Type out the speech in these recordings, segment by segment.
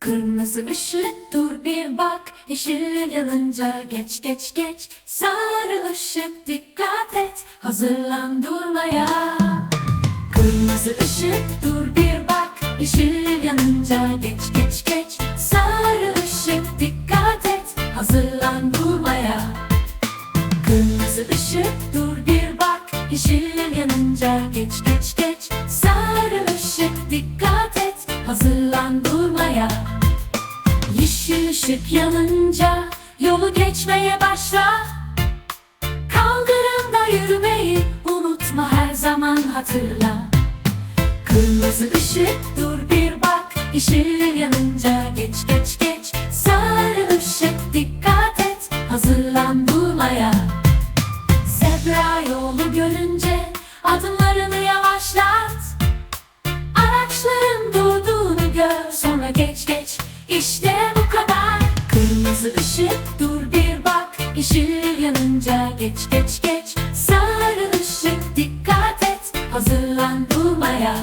Kırmızı ışık dur bir bak. Yeşil yanınca geç geç geç. Sarı ışık dikkat et. Hazırlan durmaya. Kırmızı ışık dur bir bak. Yeşil yanınca geç geç geç. Sarı ışık dikkat et. Hazırlan durmaya. Kırmızı ışık dur bir bak. Yeşil yanınca geç geç geç. Sarı ışık dikkat et. Hazırlan Işık yanınca Yolu geçmeye başla. Kaldırımda yürümeyi Unutma her zaman hatırla. Kırmızı ışık dur bir bak. Yeşil yanınca geç geç geç. Sarı ışık dikkat et. Hazırlan durmaya Zebra yolu görünce adımlarını yavaşlat. Araçların durduğunu gör sonra geç geç Kırmızı ışık dur bir bak. Yeşil yanınca geç geç geç. Sarı ışık dikkat et. Hazırlan durmaya.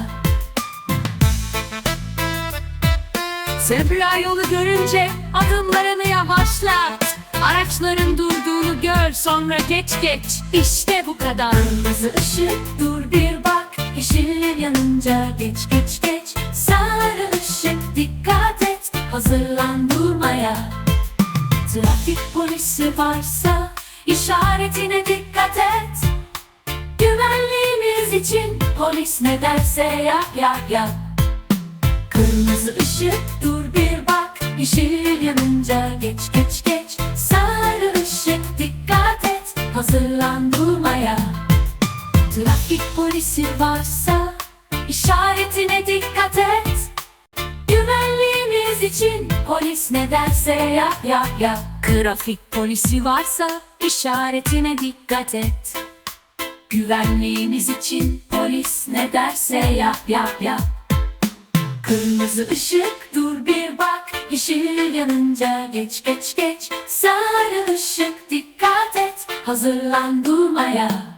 Zebra yolu görünce adımlarını yavaşlat. Araçların durduğunu gör sonra geç geç. İşte bu kadar. Kırmızı ışık dur bir bak. Yeşil yanınca geç geç geç. Sarı ışık dikkat et. Hazırlan durmaya Trafik polisi varsa işaretine dikkat et. Güvenliğimiz için polis ne derse yap yap yap. Kırmızı ışık dur bir bak. Yeşil yanınca geç geç geç. Sarı ışık dikkat et. Hazırlan durmaya. Trafik polisi varsa işaretine dikkat et için polis ne derse yap yap yap. Trafik polisi varsa işaretine dikkat et. Güvenliğimiz için polis ne derse yap yap yap. Kırmızı ışık dur bir bak. Yeşil yanınca geç geç geç. Sarı ışık dikkat et. Hazırlan durmaya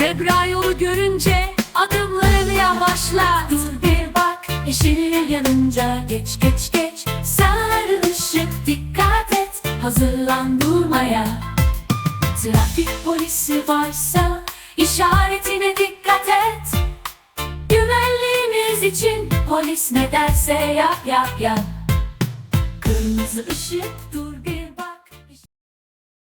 Zebra yolu görünce adımlarını yavaşlat. Dur bir bak Yeşil yanınca geç geç geç. Sarı ışık dikkat et Hazırlan durmaya. Trafik polisi varsa işaretine dikkat et. Güvenliğimiz için polis ne derse yap yap yap. Kırmızı ışık dur